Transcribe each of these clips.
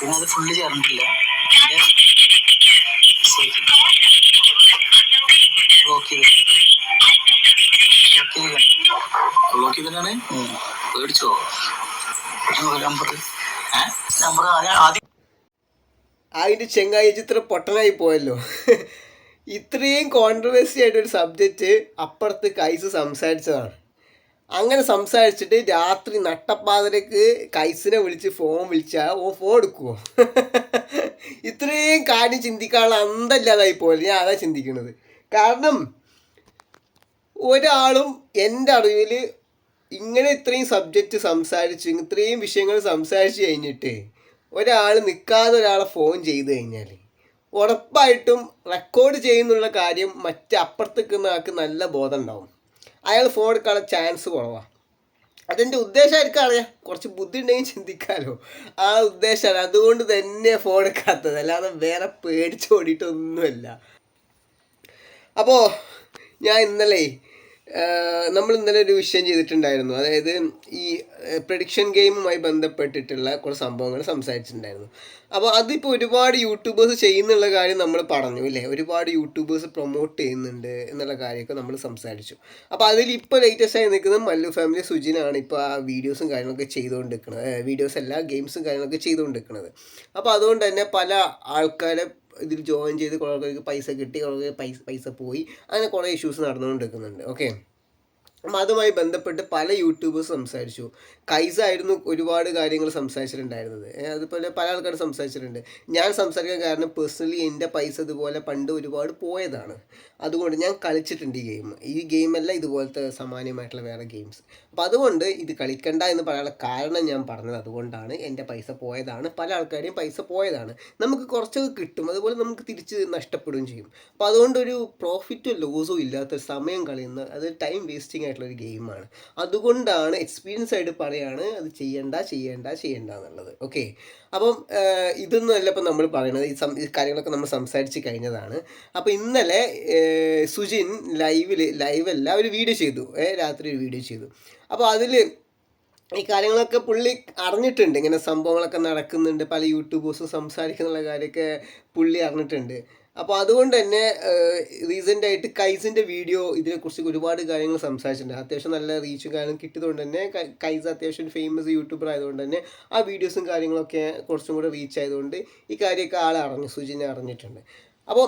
പിന്നെ അത് ഫുള്ള് ചേർന്നിട്ടില്ല. ബ്ലോക്ക് ചെയ്ത്. ബ്ലോക്ക് ചെയ്തിട്ടാണ്? പേടിച്ചോ? നമ്പർ നമ്പർ ആദ്യം അതിന്റെ ചെങ്ങായി ചിത്ര പൊട്ടനായി പോയല്ലോ. ഇത്രയും കോൺട്രവേഴ്സി ആയിട്ടൊരു സബ്ജക്റ്റ് അപ്പുറത്ത് കൈസ് സംസാരിച്ചതാണ്. അങ്ങനെ സംസാരിച്ചിട്ട് രാത്രി നട്ടപ്പാതിരക്ക് കൈസിനെ വിളിച്ച് ഫോൺ വിളിച്ചാൽ ഓ ഫോൺ എടുക്കുമോ ഇത്രയും കാര്യം ചിന്തിക്കാനുള്ള അന്തല്ലാതായി പോലെ ഞാൻ അതാ ചിന്തിക്കുന്നത്. കാരണം ഒരാളും എന്റെ അറിവിൽ ഇങ്ങനെ ഇത്രയും സബ്ജക്റ്റ് സംസാരിച്ച് ഇത്രയും വിഷയങ്ങൾ സംസാരിച്ച് കഴിഞ്ഞിട്ട് ഒരാൾ നിൽക്കാതെ ഒരാളെ ഫോൺ ചെയ്ത് കഴിഞ്ഞാൽ ഉറപ്പായിട്ടും റെക്കോർഡ് ചെയ്യുന്നുള്ള കാര്യം മറ്റേ അപ്പുറത്തേക്ക് ആൾക്ക് നല്ല ബോധം ഉണ്ടാവും. അയാൾ ഫോൺ എടുക്കാനുള്ള ചാൻസ് കുറവാണ് അതെന്റെ ഉദ്ദേശം ആയിരിക്കും അറിയാം. കുറച്ച് ബുദ്ധി ഉണ്ടെങ്കിൽ ചിന്തിക്കാമല്ലോ ആ ഉദ്ദേശമാണ് അതുകൊണ്ട് തന്നെ ഫോൺ എടുക്കാത്തത്. അല്ലാതെ വേറെ പേടിച്ചോടിയിട്ടൊന്നുമല്ല അപ്പോൾ ഞാൻ ഇന്നലെ നമ്മൾ ഇന്നലെ ഒരു വിഷയം ചെയ്തിട്ടുണ്ടായിരുന്നു. അതായത് ഈ പ്രഡിക്ഷൻ ഗെയിമുമായി ബന്ധപ്പെട്ടിട്ടുള്ള കുറച്ച് സംഭവങ്ങൾ സംസാരിച്ചിട്ടുണ്ടായിരുന്നു. അപ്പോൾ അതിപ്പോൾ ഒരുപാട് യൂട്യൂബേഴ്സ് ചെയ്യുന്നുള്ള കാര്യം നമ്മൾ പറഞ്ഞു ഇല്ലേ? ഒരുപാട് യൂട്യൂബേഴ്സ് പ്രൊമോട്ട് ചെയ്യുന്നുണ്ട് എന്നുള്ള കാര്യമൊക്കെ നമ്മൾ സംസാരിച്ചു. അപ്പോൾ അതിൽ ഇപ്പോൾ ലേറ്റസ്റ്റ് ആയി നിൽക്കുന്നത് മല്ലു ഫാമിലി സുജിനാണ് ഇപ്പോൾ ആ വീഡിയോസും കാര്യങ്ങളൊക്കെ ചെയ്തുകൊണ്ടിരിക്കുന്നത്. വീഡിയോസ് എല്ലാ ഗെയിംസും കാര്യങ്ങളൊക്കെ ചെയ്തുകൊണ്ടിരിക്കുന്നത്. അപ്പോൾ അതുകൊണ്ട് തന്നെ പല ആൾക്കാരെ ഇതിൽ ജോയിൻ ചെയ്ത് കുറേ പൈസ കിട്ടി കുറേ പൈസ പൈസ പോയി. അങ്ങനെ കുറേ ഇഷ്യൂസ് നടന്നുകൊണ്ടിരിക്കുന്നുണ്ട്. ഓക്കെ അപ്പം അതുമായി ബന്ധപ്പെട്ട് പല യൂട്യൂബേഴ്സ് സംസാരിച്ചു. കൈസ ആയിരുന്നു ഒരുപാട് കാര്യങ്ങൾ സംസാരിച്ചിട്ടുണ്ടായിരുന്നത്. അതുപോലെ പല ആൾക്കാർ സംസാരിച്ചിട്ടുണ്ട്. ഞാൻ സംസാരിക്കാൻ കാരണം പേഴ്സണലി എന്റെ പൈസ ഇതുപോലെ പണ്ട് ഒരുപാട് പോയതാണ്. അതുകൊണ്ട് ഞാൻ കളിച്ചിട്ടുണ്ട് ഈ ഗെയിം ഈ ഗെയിമല്ല ഇതുപോലത്തെ സമാനമായിട്ടുള്ള വേറെ ഗെയിംസ് അപ്പോൾ അതുകൊണ്ട് ഇത് കളിക്കണ്ട എന്ന് പറയാനുള്ള കാരണം ഞാൻ പറഞ്ഞത് അതുകൊണ്ടാണ് എന്റെ പൈസ പോയതാണ്. പല ആൾക്കാരെയും പൈസ പോയതാണ്. നമുക്ക് കുറച്ചൊക്കെ കിട്ടും. അതുപോലെ നമുക്ക് തിരിച്ച് നഷ്ടപ്പെടുകയും ചെയ്യും. അപ്പോൾ അതുകൊണ്ടൊരു പ്രോഫിറ്റോ ലോസോ ഇല്ലാത്ത സമയം കളയുന്ന അത് ടൈം വേസ്റ്റിംഗ് ആയിട്ടുള്ള ഒരു ഗെയിമാണ് അതുകൊണ്ടാണ് എക്സ്പീരിയൻസ് ആയിട്ട് പറയാണ് അത് ചെയ്യണ്ട ചെയ്യണ്ട ചെയ്യണ്ട എന്നുള്ളത്. ഓക്കെ അപ്പം ഇതൊന്നും അല്ല ഇപ്പം നമ്മൾ പറയണത്. ഈ സം കാര്യങ്ങളൊക്കെ നമ്മൾ സംസാരിച്ച് കഴിഞ്ഞതാണ്. അപ്പോൾ ഇന്നലെ സുജിൻ ലൈവിൽ ലൈവല്ല ഒരു വീഡിയോ ചെയ്തു. രാത്രി ഒരു വീഡിയോ ചെയ്തു. അപ്പോൾ അതിൽ ഈ കാര്യങ്ങളൊക്കെ പുള്ളി അറിഞ്ഞിട്ടുണ്ട്. ഇങ്ങനെ സംഭവങ്ങളൊക്കെ നടക്കുന്നുണ്ട്. പല യൂട്യൂബേഴ്സും സംസാരിക്കുന്നുള്ള കാര്യമൊക്കെ പുള്ളി അറിഞ്ഞിട്ടുണ്ട്. അപ്പോൾ അതുകൊണ്ട് തന്നെ റീസെന്റ് ആയിട്ട് കൈസിന്റെ വീഡിയോ ഇതിനെക്കുറിച്ച് ഒരുപാട് കാര്യങ്ങൾ സംസാരിച്ചിട്ടുണ്ട്. അത്യാവശ്യം നല്ല റീച്ചും കാര്യങ്ങളും കിട്ടിയതുകൊണ്ട് തന്നെ കൈസ് അത്യാവശ്യം ഫേമസ് യൂട്യൂബർ ആയതുകൊണ്ട് തന്നെ ആ വീഡിയോസും കാര്യങ്ങളൊക്കെ കുറച്ചും കൂടെ റീച്ച് ആയതുകൊണ്ട് ഈ കാര്യമൊക്കെ ആളെ അറിഞ്ഞു സുജിനെ അറിഞ്ഞിട്ടുണ്ട്. അപ്പോൾ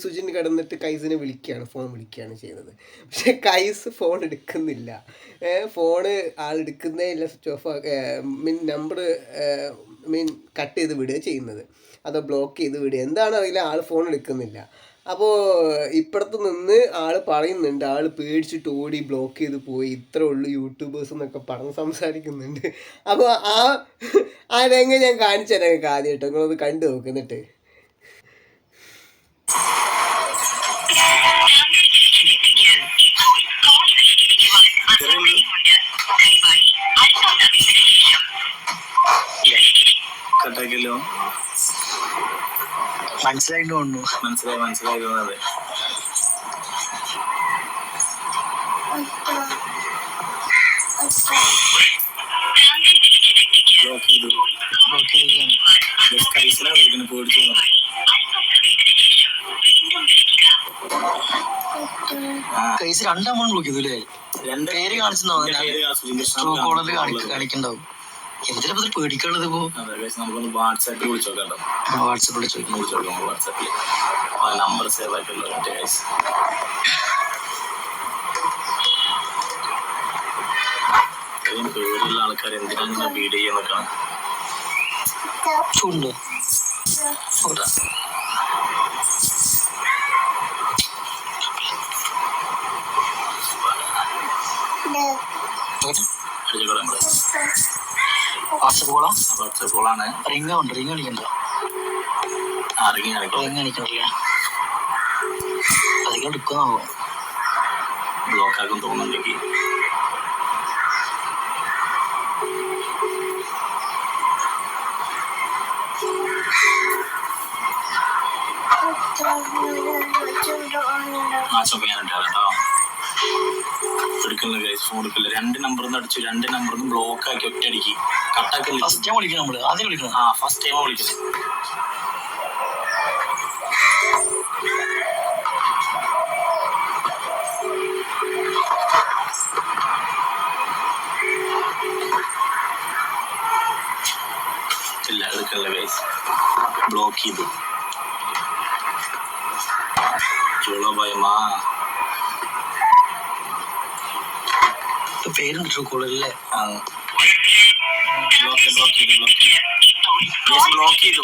സുജിൻ കിടന്നിട്ട് കൈസിനെ വിളിക്കുകയാണ് ഫോൺ വിളിക്കുകയാണ് ചെയ്യുന്നത്. പക്ഷേ കൈസ് ഫോൺ എടുക്കുന്നില്ല. ഫോണ് ആൾ എടുക്കുന്നേ ഇല്ല സ്വിച്ച് ഓഫ് മീൻ നമ്പർ മീൻ കട്ട് ചെയ്ത് വിടുക ചെയ്യുന്നത്. അതോ ബ്ലോക്ക് ചെയ്ത് വിടുക എന്താണെന്ന് അറിയില്ല ആൾ ഫോൺ എടുക്കുന്നില്ല. അപ്പോൾ ഇപ്പുറത്ത് നിന്ന് ആൾ പറയുന്നുണ്ട് ആൾ പേടിച്ചിട്ട് ഓടി ബ്ലോക്ക് ചെയ്ത് പോയി. ഇത്ര ഉള്ളു യൂട്യൂബേഴ്സ് എന്നൊക്കെ പറഞ്ഞ് സംസാരിക്കുന്നുണ്ട്. അപ്പോൾ ആ ആ രംഗം ഞാൻ കാണിച്ചു തരാം കാര്യമായിട്ട് നിങ്ങളത് കണ്ടു നോക്കുന്നിട്ട് മനസ്സിലായിട്ട് തോന്നുന്നു. മനസ്സിലായി മനസ്സിലായി തോന്നുന്നത്. ചെയ്തു ബ്ലോക്ക് ചെയ്തു അല്ലേ രണ്ട് പേര് കാണിച്ചു എന്റെ എന്തിനാ ഇത് പേടിക്കാനുള്ളത് ഇപ്പോ? നമുക്കൊന്ന് വാട്സാപ്പിൽ വിളിച്ചു നോക്കാം കേട്ടോ വിളിച്ചു വിളിച്ചു നോക്കാം വാട്സാപ്പിൽ ആ നമ്പർ സേവ് ആയിട്ടുള്ള പേരുള്ള ആൾക്കാർ എന്തിനാണ് ഇങ്ങനെ വീഡിയോ നോക്കണം ചൂണ്ടോ? ഓടാ വാട്സപ്പ് റിംഗ് ഉണ്ട് റിംഗ് റിങ് ഉണ്ട് റിംഗ് അടിക്കണ്ട റിംഗ് അടിക്കണില്ല അധികം എടുക്കുന്നാവോ? ബ്ലോക്ക് ആക്കും തോന്നുന്നുണ്ടെങ്കിൽ നാശം ഞാൻ കേട്ടോ. എടുക്കണില്ല ഗൈസ് രണ്ട് നമ്പറിൽ നിന്ന് അടിച്ചു രണ്ട് നമ്പറിൽ നിന്ന് ബ്ലോക്ക് ആക്കി ഒറ്റയടിക്ക്. കട്ടാക്കി ഫസ്റ്റ് ടൈം വിളിക്കണം നമ്മൾ. ആദ്യം വിളിക്കണം ആ ഫസ്റ്റ് ടൈം വിളിക്കുന്നത് ഇല്ല എടുക്കല്ല ഗൈസ് ബ്ലോക്ക് ചെയ്തു. ചുള ഭയമാ പേരുണ്ട് ട്രൂ കോളല്ലേ ബ്ലോക്ക് ബ്ലോക്ക് ചെയ്തു ബ്ലോക്ക് ചെയ്തു ബ്ലോക്ക് ചെയ്തു.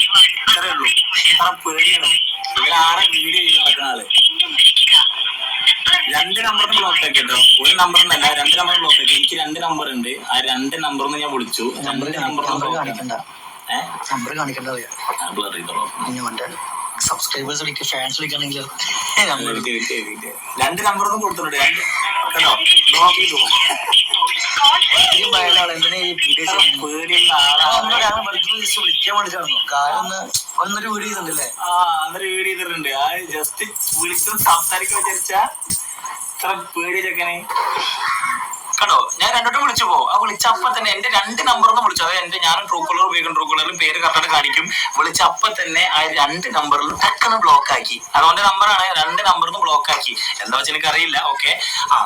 ഇത്രേ ഉള്ളൂ. ഇത്ര പേടിയാണ്. ഇവരാരെ വീഡിയോ ചെയ്ത് നടക്കുന്ന ആൾ? രണ്ട് നമ്പറിന് ബ്ലോക്ക് ആക്കി കേട്ടോ. ഒരു നമ്പറിനല്ല രണ്ട് നമ്പർ ബ്ലോക്ക് ആക്കി. എനിക്ക് രണ്ട് നമ്പർ ഉണ്ട്. ആ രണ്ട് നമ്പറിന്ന് ഞാൻ വിളിച്ചു. നമ്പർ നമ്പർ നമ്പർ കാണിക്കണ്ട. നമ്പർ കാണിക്കണ്ട ബ്ലർ ചെയ്തോളൂ സബ്സ്ക്രൈബേഴ്സ് വിളിക്കുക ഫാൻസ് വിളിക്കണമെങ്കിൽ നമ്പർ. രണ്ട് നമ്പറൊന്നും കൊടുത്തിട്ടുണ്ട്. കേട്ടോ? ബ്ലോക്ക് ചെയ്തു. ഈ ഭയമുള്ള എന്തിനാ ഈ വീഡിയോ ചെയ്യുന്നത്? പേടിയുള്ള ആളാണ്. വിളിക്കാൻ വേണ്ടി കാരണം ഒന്ന് ഒന്നൊരു വീഡിയോ ചെയ്തിട്ടുണ്ടല്ലേ? ആ അന്നേരം വീഡിയോ ചെയ്തിട്ടുണ്ട്. ആ ജസ്റ്റ് വിളിച്ചും സംസാരിക്കാൻ വിചാരിച്ച ഇത്ര പേടി ചെക്കനെ കണ്ടോ? ഞാൻ രണ്ടോട്ടും വിളിച്ചു പോ ആ വിളിച്ച അപ്പൊ തന്നെ എന്റെ രണ്ട് നമ്പറിൽ വിളിച്ചു അതായത് എന്റെ ഞാനും ട്രൂ കോളർ ഉപയോഗിക്കും ട്രൂ കോളറിലും പേര് കറക്റ്റ് കാണിക്കും. വിളിച്ച അപ്പൊ തന്നെ ആ രണ്ട് നമ്പറിലും ടക്കെന്ന് ബ്ലോക്ക് ആക്കി. അതുകൊണ്ട് നമ്പറാണ് രണ്ട് നമ്പറിൽ ബ്ലോക്ക് ആക്കി. എന്താ വെച്ചാൽ എനിക്ക് അറിയില്ല ഓക്കെ ആ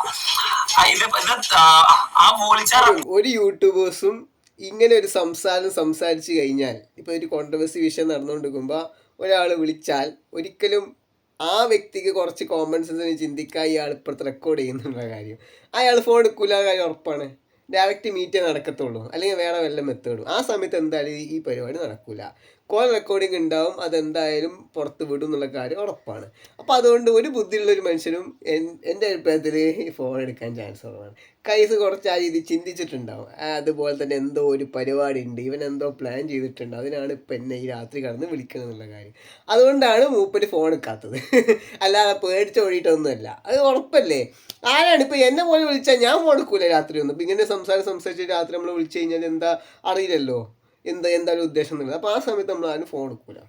ഒരു യൂട്യൂബേഴ്സും ഇങ്ങനെ ഒരു സംസാരം സംസാരിച്ചു കഴിഞ്ഞാൽ ഇപ്പൊ ഒരു കോൺട്രവേഴ്സി വിഷയം നടന്നുകൊണ്ടിരിക്കുമ്പോൾ ഒരാൾ വിളിച്ചാൽ ഒരിക്കലും ആ വ്യക്തിക്ക് കുറച്ച് കോമൺ സെൻസിന് ചിന്തിക്കാൻ ഇയാൾ ഇപ്പോഴത്തെ റെക്കോർഡ് ചെയ്യുന്നുള്ള കാര്യം. അയാൾ ഫോൺ എടുക്കില്ല കാര്യം ഉറപ്പാണ്. ഡയറക്റ്റ് മീറ്റേ നടക്കത്തുള്ളൂ. അല്ലെങ്കിൽ വേറെ വല്ല മെത്തേഡും ആ സമയത്ത് എന്തായാലും ഈ പരിപാടി നടക്കില്ല കോൾ റെക്കോർഡിംഗ് ഉണ്ടാവും അതെന്തായാലും പുറത്ത് വിടും എന്നുള്ള കാര്യം ഉറപ്പാണ്. അപ്പോൾ അതുകൊണ്ട് ഒരു ബുദ്ധിയുള്ള ഒരു മനുഷ്യനും എൻ- എന്റെ അഭിപ്രായത്തിൽ ഫോൺ എടുക്കാൻ ചാൻസ് കുറവാണ്. കൈസ് കുറച്ച് ആ രീതി ചിന്തിച്ചിട്ടുണ്ടാവും. അതുപോലെ തന്നെ എന്തോ ഒരു പരിപാടി ഉണ്ട് ഇവൻ എന്തോ പ്ലാൻ ചെയ്തിട്ടുണ്ട് അതിനാണ് ഇപ്പം എന്നെ ഈ രാത്രി കടന്ന് വിളിക്കണം എന്നുള്ള കാര്യം. അതുകൊണ്ടാണ് മൂപ്പര് ഫോൺ എടുക്കാത്തത്. അല്ലാതെ പേടിച്ച് ഓടിയിട്ടൊന്നുമല്ല. അത് ഉറപ്പല്ലേ? ആരാണ് ഇപ്പം എന്നെ പോലെ വിളിച്ചാൽ ഞാൻ ഫോൺ എടുക്കൂല രാത്രി ഒന്നും? ഇപ്പം ഇങ്ങനെ സംസാരം സംസാരിച്ച് രാത്രി നമ്മൾ വിളിച്ചു കഴിഞ്ഞാൽ എന്താ അറിയില്ലല്ലോ? എന്താ എന്താണ് ഉദ്ദേശം എന്നുള്ളത് അപ്പോൾ ആ സമയത്ത് നമ്മൾ ആരും ഫോൺ എടുക്കൂല.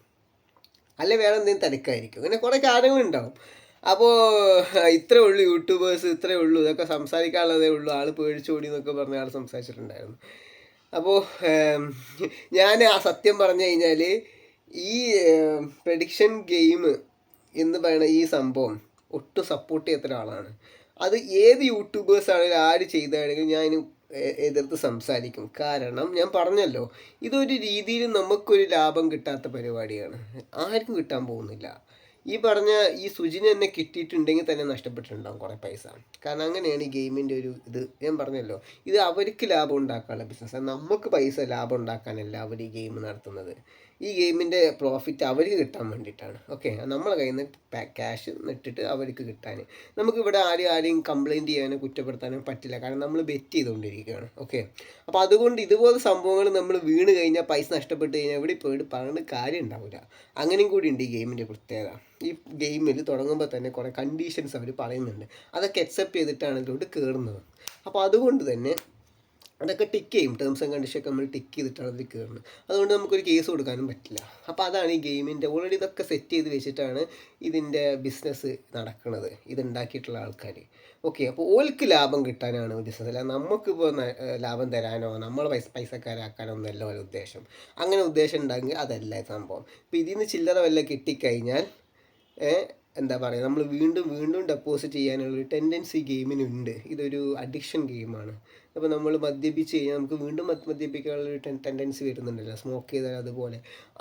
അല്ലെ വേറെ എന്തെങ്കിലും തിരക്കായിരിക്കും. അങ്ങനെ കുറേ കാര്യങ്ങളുണ്ടാവും. അപ്പോൾ ഇത്രേ ഉള്ളൂ യൂട്യൂബേഴ്സ് ഇത്രേ ഉള്ളൂ ഇതൊക്കെ സംസാരിക്കാനുള്ളതേ ഉള്ളൂ. ആൾ പേടിച്ചോടി എന്നൊക്കെ പറഞ്ഞ ആൾ സംസാരിച്ചിട്ടുണ്ടായിരുന്നു. അപ്പോൾ ഞാൻ ആ സത്യം പറഞ്ഞു കഴിഞ്ഞാൽ ഈ പ്രഡിക്ഷൻ ഗെയിം എന്ന് പറയുന്ന ഈ സംഭവം ഒട്ടും സപ്പോർട്ട് ചെയ്യാത്ത ഒരാളാണ് അത് ഏത് യൂട്യൂബേഴ്സ് ആണെങ്കിലും ആര് ചെയ്താണെങ്കിലും ഞാൻ അതിന് എതിർത്ത് സംസാരിക്കും. കാരണം ഞാൻ പറഞ്ഞല്ലോ ഇതൊരു രീതിയിൽ നമുക്കൊരു ലാഭം കിട്ടാത്ത പരിപാടിയാണ്. ആർക്കും കിട്ടാൻ പോകുന്നില്ല. ഈ പറഞ്ഞ ഈ സുജിന് തന്നെ കിട്ടിയിട്ടുണ്ടെങ്കിൽ തന്നെ നഷ്ടപ്പെട്ടിട്ടുണ്ടാവും കുറേ പൈസ. കാരണം അങ്ങനെയാണ് ഈ ഗെയിമിന്റെ ഒരു ഇത്. ഞാൻ പറഞ്ഞല്ലോ ഇത് അവർക്ക് ലാഭം ഉണ്ടാക്കാനുള്ള ബിസിനസ് നമുക്ക് പൈസ ലാഭം ഉണ്ടാക്കാനല്ല അവർ ഈ ഗെയിം നടത്തുന്നത്. ഈ ഗെയിമിന്റെ പ്രോഫിറ്റ് അവർക്ക് കിട്ടാൻ വേണ്ടിയിട്ടാണ്. ഓക്കെ നമ്മളെ കയ്യിൽ നിന്ന് ക്യാഷ് ഇട്ടിട്ട് അവർക്ക് കിട്ടാൻ. നമുക്കിവിടെ ആരും ആരെയും കംപ്ലയിന്റ് ചെയ്യാനോ കുറ്റപ്പെടുത്താനോ പറ്റില്ല. കാരണം നമ്മൾ ബെറ്റ് ചെയ്തുകൊണ്ടിരിക്കുകയാണ്. ഓക്കെ അപ്പോൾ അതുകൊണ്ട് ഇതുപോലെ സംഭവങ്ങൾ നമ്മൾ വീണ് കഴിഞ്ഞാൽ പൈസ നഷ്ടപ്പെട്ട് കഴിഞ്ഞാൽ എവിടെ പോയിട്ട് പറഞ്ഞിട്ട് കാര്യം ഉണ്ടാവില്ല. അങ്ങനെയും കൂടി ഉണ്ട് ഈ ഗെയിമിന്റെ പ്രത്യേകത. ഈ ഗെയിമിൽ തുടങ്ങുമ്പോൾ തന്നെ കുറേ കണ്ടീഷൻസ് അവർ പറയുന്നുണ്ട്. അതൊക്കെ അക്സെപ്റ്റ് ചെയ്തിട്ടാണ് ഇതിലോട്ട് കയറുന്നത് അപ്പോൾ അതുകൊണ്ട് തന്നെ അതൊക്കെ ടിക്ക് ചെയ്യും. ടേംസ് ആൻഡ് കണ്ടീഷനൊക്കെ നമ്മൾ ടിക്ക് ചെയ്തിട്ടാണ് അതിൽ കയറുന്നത് അതുകൊണ്ട് നമുക്കൊരു കേസ് കൊടുക്കാനും പറ്റില്ല. അപ്പോൾ അതാണ് ഈ ഗെയിമിന്റെ ഓൾറെഡി ഇതൊക്കെ സെറ്റ് ചെയ്ത് വെച്ചിട്ടാണ് ഇതിന്റെ ബിസിനസ് നടക്കുന്നത് ഇതുണ്ടാക്കിയിട്ടുള്ള ആൾക്കാർ ഓക്കെ അപ്പോൾ ഓൽക്ക് ലാഭം കിട്ടാനാണ് ബിസിനസ് അല്ല നമുക്കിപ്പോൾ ലാഭം തരാനോ നമ്മൾ പൈസ പൈസക്കാരാക്കാനോ ഒന്നല്ല ഒരു ഉദ്ദേശം. അങ്ങനെ ഉദ്ദേശം ഉണ്ടെങ്കിൽ അതല്ല സംഭവം. ഇപ്പോൾ ഇതിൽ നിന്ന് ചില്ലറ വല്ല കിട്ടിക്കഴിഞ്ഞാൽ എന്താ പറയുക നമ്മൾ വീണ്ടും വീണ്ടും ഡെപ്പോസിറ്റ് ചെയ്യാനുള്ളൊരു ടെൻഡൻസി ഗെയിമിനുണ്ട് ഇതൊരു അഡിക്ഷൻ ഗെയിമാണ് അപ്പോൾ നമ്മൾ മദ്യപിച്ച് കഴിഞ്ഞാൽ നമുക്ക് വീണ്ടും മദ്യപിക്കാനുള്ള ഒരു ടെൻ ടെൻഡൻസി വരുന്നുണ്ടല്ലോ. സ്മോക്ക് ചെയ്താൽ അതുപോലെ.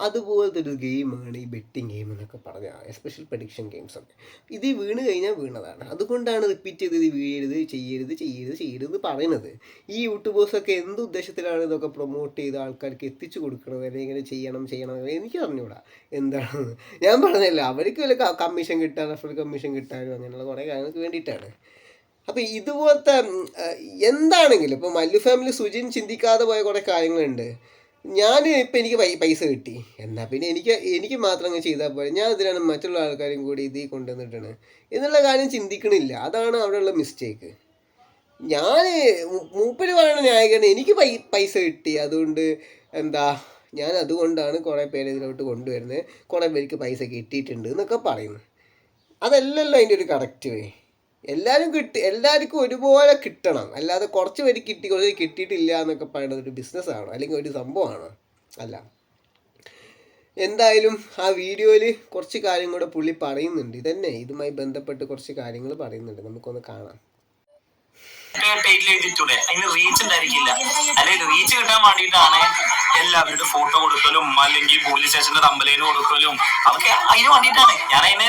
അതുപോലത്തെ ഒരു ഗെയിമാണ് ഈ ബെറ്റിംഗ് ഗെയിം എന്നൊക്കെ പറഞ്ഞാൽ എസ്പെഷ്യൽ പ്രഡിക്ഷൻ ഗെയിംസ് ഒക്കെ. ഇത് വീണ് കഴിഞ്ഞാൽ വീണതാണ്. അതുകൊണ്ടാണ് റിപ്പീറ്റ് ചെയ്ത് ഇത് വീഴരുത് ചെയ്യരുത് ചെയ്യരുത് ചെയ്യരുത് പറയുന്നത് ഈ യൂട്യൂബേഴ്സൊക്കെ എന്ത് ഉദ്ദേശത്തിലാണ് ഇതൊക്കെ പ്രൊമോട്ട് ചെയ്ത് ആൾക്കാർക്ക് എത്തിച്ചു കൊടുക്കുന്നത് അല്ലെങ്കിൽ ഇങ്ങനെ ചെയ്യണം ചെയ്യണം എനിക്ക് അറിഞ്ഞൂടാ. എന്താണ്? ഞാൻ പറഞ്ഞല്ലോ അവർക്ക് വല്ല കമ്മീഷൻ കിട്ടാൻ ഫുൾ കമ്മീഷൻ കിട്ടാനും അങ്ങനെയുള്ള കുറേ കാര്യങ്ങൾക്ക് വേണ്ടിയിട്ടാണ്. അപ്പോൾ ഇതുപോലത്തെ എന്താണെങ്കിലും ഇപ്പോൾ മല്ലു ഫാമിലി സുജിൻ ചിന്തിക്കാതെ പോയ കുറേ കാര്യങ്ങളുണ്ട്. ഞാൻ ഇപ്പം എനിക്ക് പൈസ കിട്ടി. എന്നാൽ പിന്നെ എനിക്ക് എനിക്ക് മാത്രം അങ്ങ് ചെയ്താൽ പോലെ ഞാൻ ഇതിനാണ് മറ്റുള്ള ആൾക്കാരും കൂടി ഇതിൽ കൊണ്ടുവന്നിട്ടാണ്. എന്നുള്ള കാര്യം ചിന്തിക്കണില്ല. അതാണ് അവിടെയുള്ള മിസ്റ്റേക്ക് ഞാൻ മൂപ്പര് പറയുന്ന ന്യായീകരണം എനിക്ക് പൈസ കിട്ടി. അതുകൊണ്ട് എന്താ ഞാൻ അതുകൊണ്ടാണ് കുറേ പേര് ഇതിലോട്ട് കൊണ്ടുവരുന്നത്. കുറേ പേർക്ക് പൈസ കിട്ടിയിട്ടുണ്ട് എന്നൊക്കെ പറയുന്നു. അതല്ലല്ലോ അതിന്റെ ഒരു കറക്റ്റ് വേ എല്ലാവരും കിട്ടി എല്ലാവർക്കും ഒരുപോലെ കിട്ടണം. അല്ലാതെ കുറച്ച് പേര് കിട്ടി കുറച്ച് കിട്ടിയിട്ടില്ല എന്നൊക്കെ പറയുന്നത് ഒരു ബിസിനസ്സാണ് അല്ലെങ്കിൽ ഒരു സംഭവമാണ്. അല്ല. എന്തായാലും ആ വീഡിയോയിൽ കുറച്ച് കാര്യം കൂടെ പുള്ളി പറയുന്നുണ്ട്. ഇതന്നെ ഇതുമായി ബന്ധപ്പെട്ട് കുറച്ച് കാര്യങ്ങൾ പറയുന്നുണ്ട്. നമുക്കൊന്ന് കാണാം. ടൈറ്റിൽ എഴുതിട്ടൂടെ അതിന് റീച്ച് ഉണ്ടായിരിക്കില്ല. അല്ലെങ്കിൽ റീച്ച് കിട്ടാൻ വേണ്ടിയിട്ടാണ്. എല്ലാവരുടെ ഫോട്ടോ കൊടുക്കലും അല്ലെങ്കിൽ പോലീസ് സ്റ്റേഷന്റെ തമ്പലേന് കൊടുക്കലും അതൊക്കെ അതിന് വേണ്ടിയിട്ടാണ്. ഞാൻ അതിന്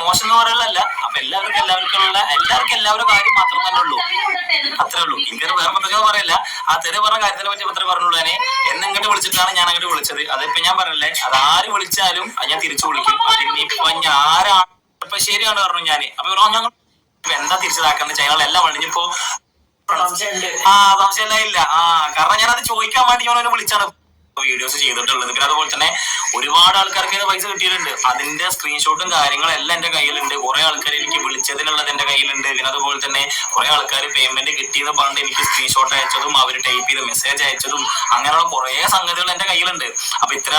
മോശം എന്ന് പറയുന്നതല്ല. അപ്പൊ എല്ലാവർക്കും എല്ലാവർക്കും ഉള്ള എല്ലാവർക്കും എല്ലാവരും കാര്യം മാത്രം തന്നെ ഉള്ളൂ. അത്രേ ഉള്ളൂ. എനിക്കത് വേറെ പ്രത്യേകം പറയില്ല. ആ തെറി പറഞ്ഞ കാര്യത്തിനെ പറ്റി മാത്രമേ പറഞ്ഞുള്ളൂ എന്നെ എന്നെങ്ങോട്ട് വിളിച്ചിട്ടാണ് ഞാൻ അങ്ങോട്ട് വിളിച്ചത്. അതിപ്പോ ഞാൻ പറഞ്ഞല്ലേ അത് ആര് വിളിച്ചാലും അത് ഞാൻ തിരിച്ചു വിളിക്കും. അതിനിപ്പോ ഞാൻ ആരാണ്? ഇപ്പൊ ശരിയാണ് പറഞ്ഞു ഞാൻ. അപ്പൊ ഞങ്ങൾ എന്താ തിരിച്ചതാക്കാന്ന് വെച്ചാൽ വിളിഞ്ഞിപ്പോ സംശയമുണ്ട്. ആ സംശയമില്ല ആ കാരണം ഞാൻ അത് ചോദിക്കാൻ വേണ്ടി ഞാൻ അവനെ വിളിച്ചാണ്. വീഡിയോസ് ചെയ്തിട്ടുള്ളത്. പിന്നെ അതുപോലെ തന്നെ ഒരുപാട് ആൾക്കാർക്ക് ഇത് പൈസ കിട്ടിയിട്ടുണ്ട്. അതിന്റെ സ്ക്രീൻഷോട്ടും കാര്യങ്ങളും എല്ലാം എന്റെ കയ്യിലുണ്ട്. കുറെ ആൾക്കാർ എനിക്ക് വിളിച്ചതിനുള്ളത് എന്റെ കയ്യിലുണ്ട്. പിന്നെ അതുപോലെ തന്നെ കുറെ ആൾക്കാർ പേയ്മെന്റ് കിട്ടിയെന്ന് പറഞ്ഞിട്ട് എനിക്ക് സ്ക്രീൻഷോട്ട് അയച്ചതും അവർ ടൈപ്പ് ചെയ്ത് മെസ്സേജ് അയച്ചതും അങ്ങനെയുള്ള കുറെ സംഗതികൾ എന്റെ കയ്യിലുണ്ട്. അപ്പൊ ഇത്ര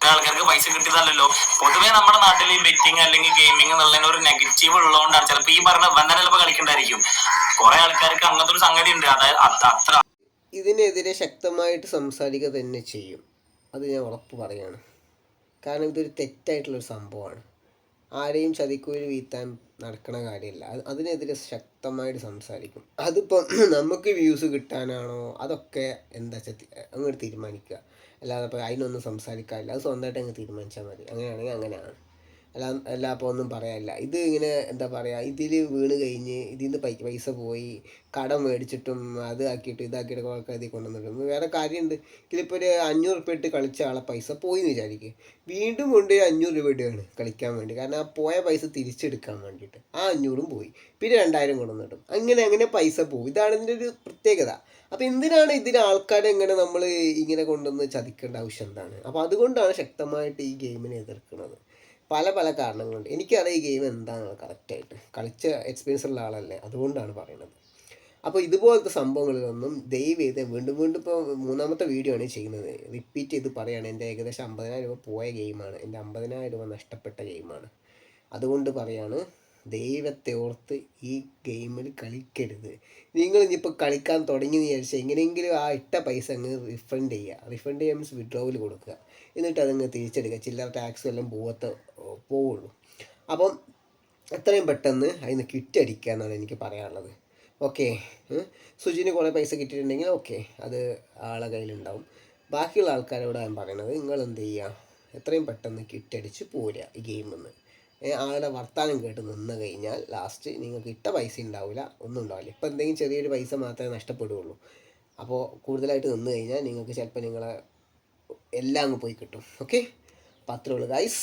ആൾക്കാർക്ക് പൈസ കിട്ടിയതല്ലോ പൊതുവേ നമ്മുടെ നാട്ടിൽ ഈ ബെറ്റിംഗ് അല്ലെങ്കിൽ ഗെയിമിംഗ് എന്നുള്ളതിന് ഒരു നെഗറ്റീവ് ഉള്ളതുകൊണ്ടാണ്. ചിലപ്പോൾ ഈ പറഞ്ഞ ബന്ധന ചിലപ്പോൾ കളിക്കണ്ടായിരിക്കും. കുറെ ആൾക്കാർക്ക് അങ്ങനത്തെ ഒരു സംഗതി ഉണ്ട് അതായത് അത് അത്ര ഇതിനെതിരെ ശക്തമായിട്ട് സംസാരിക്കുക തന്നെ ചെയ്യും. അത് ഞാൻ ഉറപ്പ് പറയാണ്. കാരണം ഇതൊരു തെറ്റായിട്ടുള്ളൊരു സംഭവമാണ്. ആരെയും ചതിക്കുഴി വീത്താൻ നടക്കണ കാര്യമില്ല. അത് അതിനെതിരെ ശക്തമായിട്ട് സംസാരിക്കും. അതിപ്പം നമുക്ക് വ്യൂസ് കിട്ടാനാണോ? അതൊക്കെ എന്താ വെച്ചാൽ അങ്ങോട്ട് തീരുമാനിക്കുക. അല്ലാതെ ഇപ്പോൾ അതിനൊന്നും സംസാരിക്കാറില്ല അത് സ്വന്തമായിട്ട് അങ്ങ് തീരുമാനിച്ചാൽ മതി. അങ്ങനെയാണെങ്കിൽ അങ്ങനെയാണ്. അല്ല അല്ല അപ്പോൾ ഒന്നും പറയാനില്ല. ഇത് ഇങ്ങനെ എന്താ പറയുക ഇതിൽ വീണ് കഴിഞ്ഞ് ഇതിൽ നിന്ന് പൈസ പോയി കടം മേടിച്ചിട്ടും അത് ആക്കിയിട്ട് ഇതാക്കിയിട്ട് ഒക്കെ ഇതിൽ കൊണ്ടുവന്നിട്ടും വേറെ കാര്യമുണ്ട്. ഇതിലിപ്പോൾ ഒരു അഞ്ഞൂറ് രൂപ ഇട്ട് കളിച്ച ആളെ പൈസ പോയി എന്ന് വിചാരിക്കുക വീണ്ടും കൊണ്ട് അഞ്ഞൂറ് രൂപ ഇടുകയാണ് കളിക്കാൻ വേണ്ടി. കാരണം ആ പോയ പൈസ തിരിച്ചെടുക്കാൻ വേണ്ടിയിട്ട്. ആ അഞ്ഞൂറും പോയി. പിന്നെ രണ്ടായിരം കൊണ്ടുവന്നിട്ടും അങ്ങനെ അങ്ങനെ പൈസ പോകും ഇതാണ് ഇതിന്റെ ഒരു പ്രത്യേകത. അപ്പോൾ എന്തിനാണ് ഇതിന് ആൾക്കാരെ ഇങ്ങനെ നമ്മൾ ഇങ്ങനെ കൊണ്ടുവന്ന് ചതിക്കേണ്ട ആവശ്യം എന്താണ്? അപ്പോൾ അതുകൊണ്ടാണ് ശക്തമായിട്ട് ഈ ഗെയിമിനെ എതിർക്കുന്നത്. പല പല കാരണങ്ങളുണ്ട്. എനിക്കറിയാം ഈ ഗെയിം എന്താണ് കറക്റ്റായിട്ട് കളിച്ച എക്സ്പീരിയൻസ് ഉള്ള ആളല്ലേ. അതുകൊണ്ടാണ് പറയുന്നത്. അപ്പോൾ ഇതുപോലത്തെ സംഭവങ്ങളിലൊന്നും ദയവ് ചെയ്ത് വീണ്ടും വീണ്ടും ഇപ്പോൾ മൂന്നാമത്തെ വീഡിയോ ആണ് ചെയ്യുന്നത്. റിപ്പീറ്റ് ചെയ്ത് പറയുകയാണ് എന്റെ ഏകദേശം അമ്പതിനായിരം രൂപ പോയ ഗെയിമാണ് എന്റെ അമ്പതിനായിരം രൂപ നഷ്ടപ്പെട്ട ഗെയിമാണ് അതുകൊണ്ട് പറയാണ് ദൈവത്തെ ഓർത്ത് ഈ ഗെയിമിൽ കളിക്കരുത്. നിങ്ങൾ ഇനിയിപ്പോൾ കളിക്കാൻ തുടങ്ങി വിചാരിച്ചാൽ എങ്ങനെയെങ്കിലും ആ ഇട്ട പൈസ അങ്ങ് റിഫണ്ട് ചെയ്യുക. റിഫണ്ട് ചെയ്യാൻ മീൻസ് വിഡ്രോവൽ കൊടുക്കുക. എന്നിട്ട് അതങ്ങ് തിരിച്ചെടുക്കുക. ചില്ലറ ടാക്സ് എല്ലാം പോവത്ത പോവുള്ളൂ. അപ്പം എത്രയും പെട്ടെന്ന് അതിന് അടിക്കുക എന്നാണ് എനിക്ക് പറയാനുള്ളത്. ഓക്കെ സുജിന് കുറേ പൈസ കിട്ടിയിട്ടുണ്ടെങ്കിൽ ഓക്കെ അത് ആളെ കയ്യിലുണ്ടാവും. ബാക്കിയുള്ള ആൾക്കാരോട് ഞാൻ പറയണത് നിങ്ങൾ എന്ത് ചെയ്യുക എത്രയും പെട്ടെന്ന് കിറ്റടിച്ച് പോരുക ഈ ഗെയിമിൽ നിന്ന് ആളുടെ വർത്താനം കേട്ട് നിന്ന് കഴിഞ്ഞാൽ ലാസ്റ്റ് നിങ്ങൾക്ക് ഇട്ട പൈസ ഉണ്ടാവില്ല ഒന്നും ഉണ്ടാവില്ല. ഇപ്പം എന്തെങ്കിലും ചെറിയൊരു പൈസ മാത്രമേ നഷ്ടപ്പെടുകയുള്ളൂ അപ്പോൾ കൂടുതലായിട്ട് നിന്ന് കഴിഞ്ഞാൽ നിങ്ങൾക്ക് ചിലപ്പോൾ നിങ്ങളെ എല്ലാം അങ്ങ് പോയി കിട്ടും. ഓക്കെ? അപ്പോൾ അത്രേ ഉള്ളൂ ഗൈസ്